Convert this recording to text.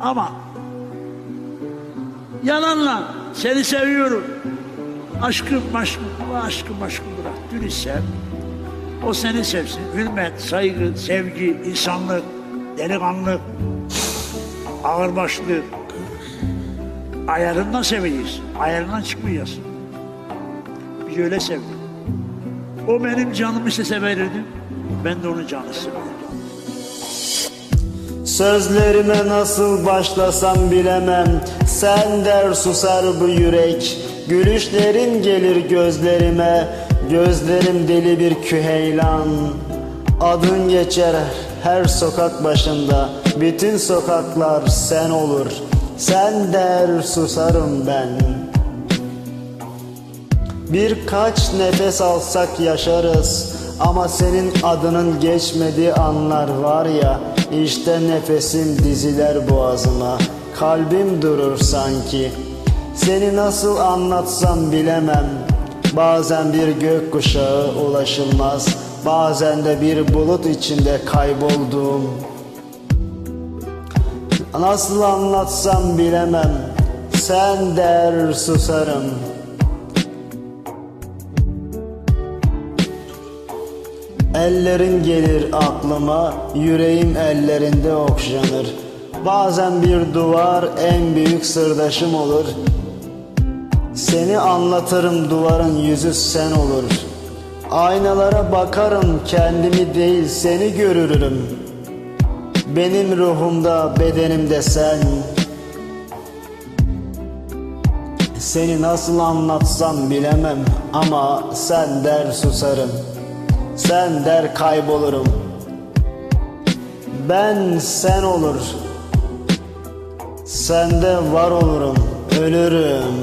Ama yalanla seni seviyorum. Aşkım aşkım, aşkım aşkım bırak. Dürüst sev. O seni sevsin. Hürmet, saygı, sevgi, insanlık, delikanlık, ağırbaşlı. Ayarından seveceğiz. Ayarından çıkmayacağız. Biz öyle sevdik. O benim canımı istese verirdim. Ben de onun canını severdim. Sözlerime nasıl başlasam bilemem. Sen der susar bu yürek. Gülüşlerin gelir gözlerime. Gözlerim deli bir küheylan. Adın geçer her sokak başında. Bütün sokaklar sen olur. Sen der susarım ben. Birkaç nefes alsak yaşarız. Ama senin adının geçmediği anlar var ya işte nefesim diziler boğazıma kalbim durur sanki. Seni nasıl anlatsam bilemem. Bazen bir gök kuşağı ulaşılmaz bazen de bir bulut içinde kaybolduğum nasıl anlatsam bilemem. Sen der susarım Ellerin gelir aklıma, yüreğim ellerinde okşanır. Bazen bir duvar en büyük sırdaşım olur. Seni anlatırım duvarın yüzü sen olur. Aynalara bakarım kendimi değil seni görürüm. Benim ruhumda bedenimde sen. Seni nasıl anlatsam bilemem ama sen der susarım. Sen der kaybolurum. Ben sen olur. Sende var olurum. Ölürüm.